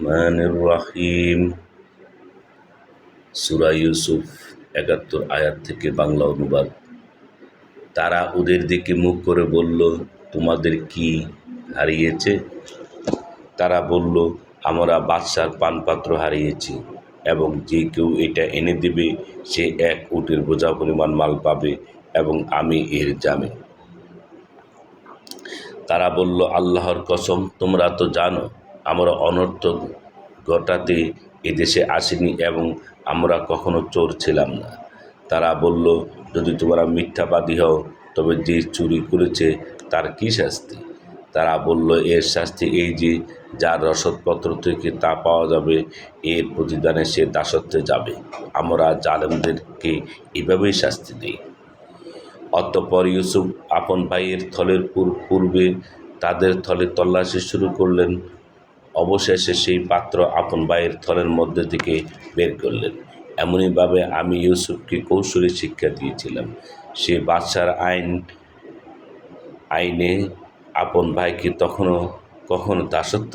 রহমানির রহিম সুরা ইউসুফ একাত্তর আয়াত থেকে বাংলা অনুবাদ। তারা ওদের দিকে মুখ করে বলল, তোমাদের কি হারিয়েছে? তারা বলল, আমরা বাদশার পানপাত্র হারিয়েছি এবং যে কেউ এটা এনে দেবে, সে এক উটের বোঝা পরিমাণ মাল পাবে এবং আমি এর জামিন তারা বলল, আল্লাহর কসম, তোমরা তো জানো আমরা অনর্থ ঘটাতে এদেশে আসিনি এবং আমরা কখনো চোর ছিলাম না। তারা বলল, যদি তোমরা মিথ্যাবাদী হও, তবে যে চুরি করেছে তার কী শাস্তি? তারা বলল, এর শাস্তি এই যে, যার রসদপত্র থেকে তা পাওয়া যাবে, এর প্রতিদানে সে দাসত্বে যাবে। আমরা জালেমদেরকে এভাবেই শাস্তি দিই। অতঃপর ইউসুফ আপন ভাইয়ের থলের পূর্বে তাদের থলে তল্লাশি শুরু করলেন। অবশেষে সেই পাত্র আপন ভাইয়ের থলের মধ্যে থেকে বের করলেন। এমনইভাবে আমি ইউসুফকে কৌশলী শিক্ষা দিয়েছিলাম। সে বাদশার আইন, আইনে আপন ভাইকে তখনও কখনো দাসত্ব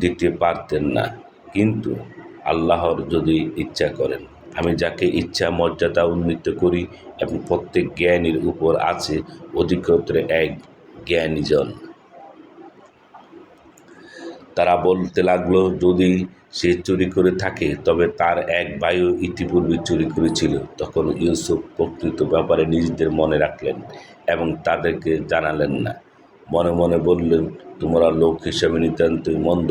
দিতে পারতেন না। কিন্তু আল্লাহর যদি ইচ্ছা করেন, আমি যাকে ইচ্ছা, মর্যাদা উন্নীত করি এবং প্রত্যেক জ্ঞানীর উপর আছে অধিকতরে এক জ্ঞানীজন। তারা বলতে লাগল, যদি সে চুরি করে থাকে, তবে তার এক বায়ু ইতিপূর্বে চুরি করেছিল। তখন ইউসুফ প্রকৃত ব্যাপারে নিজেদের মনে রাখলেন এবং তাদেরকে জানালেন না। মনে মনে বললেন, তোমরা লোক হিসেবে নিতান্তই মন্দ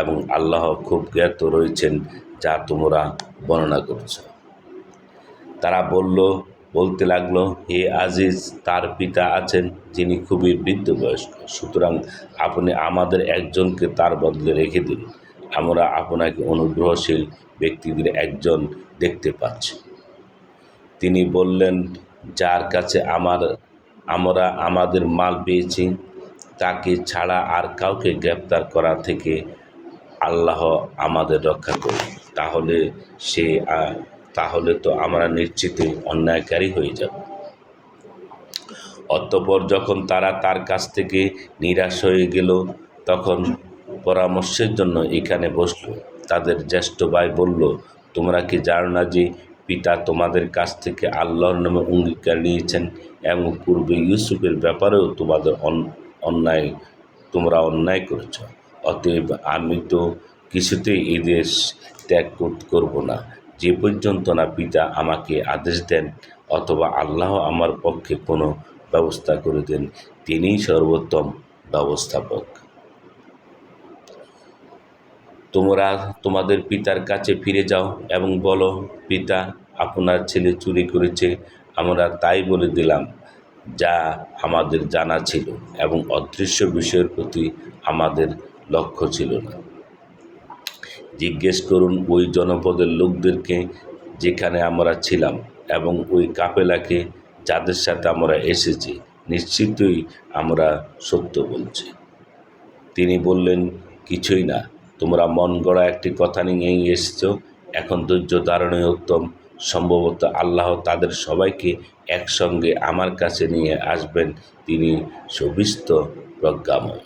এবং আল্লাহ খুব জ্ঞাত রয়েছেন, যা তোমরা বর্ণনা করছ। তারা বলল বলতে লাগল, হে আজিজ, তার পিতা আছেন যিনি খুবই বৃদ্ধ বয়স্ক। সুতরাং আপনি আমাদের একজনকে তার বদলে রেখে দিন। আমরা আপনাকে অনুগ্রহশীল ব্যক্তিদের একজন দেখতে পাচ্ছি। তিনি বললেন, যার কাছে আমার, আমরা আমাদের মাল পেয়েছি, তাকে ছাড়া আর কাউকে গ্রেপ্তার করা থেকে আল্লাহ আমাদের রক্ষা করুন। তাহলে সে তাহলে তো আমরা নিশ্চিত অন্যায়কারী হয়ে যাব। অতঃপর যখন তারা তার কাছ থেকে নিরাশ হয়ে গেল, তখন পরামর্শের জন্য এখানে বসল। তাদের জ্যেষ্ঠ ভাই বলল, তোমরা কি জানো না যে পিতা তোমাদের কাছ থেকে আল্লাহর নামে অঙ্গীকার নিয়েছেন এবং পূর্বে ইউসুফের ব্যাপারেও তোমাদের অন্যায়, তোমরা অন্যায় করেছ? অতএব আমি তো কিছুতেই এই দেশ ত্যাগ কর- করব না। যে পর্যন্ত না পিতা আমাকে আদেশ দেন অথবা আল্লাহ আমার পক্ষে কোনো ব্যবস্থা করে দেন, তিনিই সর্বোত্তম ব্যবস্থাপক। তোমরা তোমাদের পিতার কাছে ফিরে যাও এবং বলো, পিতা, আপনার ছেলে চুরি করেছে, আমরা তাই বলে দিলাম যা আমাদের জানা ছিল এবং অদৃশ্য বিষয়ের প্রতি আমাদের লক্ষ্য ছিল না। জিজ্ঞেস করুন ওই জনপদের লোকদেরকে যেখানে আমরা ছিলাম এবং ওই কাপেলাকে যাদের সাথে আমরা এসেছি, নিশ্চিতই আমরা সত্য বলছি। তিনি বললেন, কিছুই না, তোমরা মন গড়া একটি কথা নিয়েই এসেছ। এখন ধৈর্য ধারণই উত্তম সম্ভবত আল্লাহ তাদের সবাইকে একসঙ্গে আমার কাছে নিয়ে আসবেন। তিনি সবিস্ত প্রজ্ঞাময়।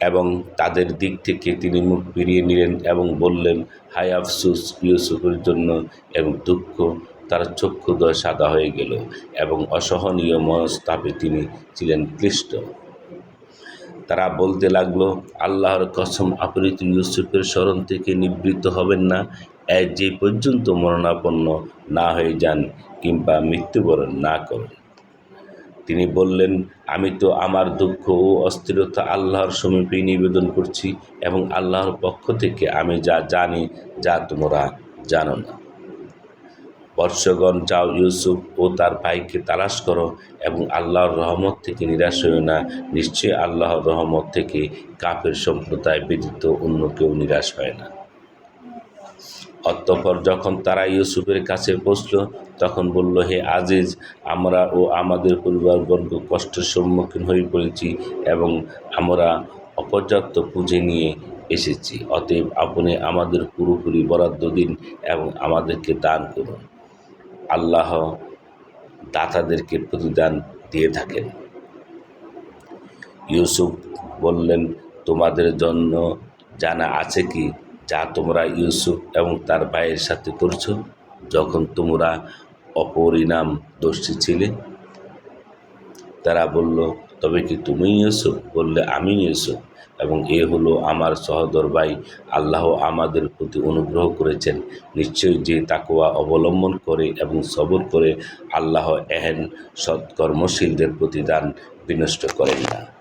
এবং তাদের দিক থেকে তিনি মুখ ফিরিয়ে নিলেন এবং বললেন, হায় আফসুস, ইউসুফের জন্য এবং দুঃখ, তার চক্ষুদয় সাদা হয়ে গেল এবং অসহনীয় মনস্তাপে তিনি ছিলেন ক্লিষ্ট। তারা বলতে লাগল, আল্লাহর কসম, আপনি তো ইউসুফের স্মরণ থেকে নিবৃত্ত হবেন না। যে পর্যন্ত মরণাপন্ন না হয়ে যান কিংবা মৃত্যুবরণ না করেন। তিনি বললেন, আমি তো আমার দুঃখ ও অস্থিরতা আল্লাহর সমীপেই নিবেদন করছি এবং আল্লাহর পক্ষ থেকে আমি যা জানি যা তোমরা জানো না। বর্ষগণ, যাও ইউসুফ ও তার ভাইকে তালাশ করো এবং আল্লাহর রহমত থেকে নিরাশ হয়েও না। নিশ্চয়ই আল্লাহর রহমত থেকে কাফের সম্প্রদায় ব্যতীত অন্য কেউ নিরাশ হয় না। অতঃপর যখন তারা ইউসুফের কাছে পৌঁছল তখন বলল, হে আজিজ, আমরা ও আমাদের পরিবারবর্গ কষ্টের সম্মুখীন হয়ে পড়েছি এবং আমরা অপর্যাপ্ত পুঁজি নিয়ে এসেছি। অতএব আপনি আমাদের পুরোপুরি বরাদ্দ দিন এবং আমাদেরকে দান করুন। আল্লাহ দাতাদেরকে প্রতিদান দিয়ে থাকেন। ইউসুফ বললেন, তোমাদের জন্য জানা আছে কি? যা তোমরা ইউসুফ এবং তার ভাইয়ের সাথে করছ, যখন তোমরা অপরিণাম দোষী ছিলে? তারা বলল, তবে কি তুমি ইউসুফ? বললে, আমি ইউসুফ এবং এ হলো আমার সহদর ভাই। আল্লাহ আমাদের প্রতি অনুগ্রহ করেছেন। নিশ্চয়ই যে তাকোয়া অবলম্বন করে এবং সবর করে আল্লাহ এহেন সৎকর্মশীলদের প্রতিদান বিনষ্ট করেন না।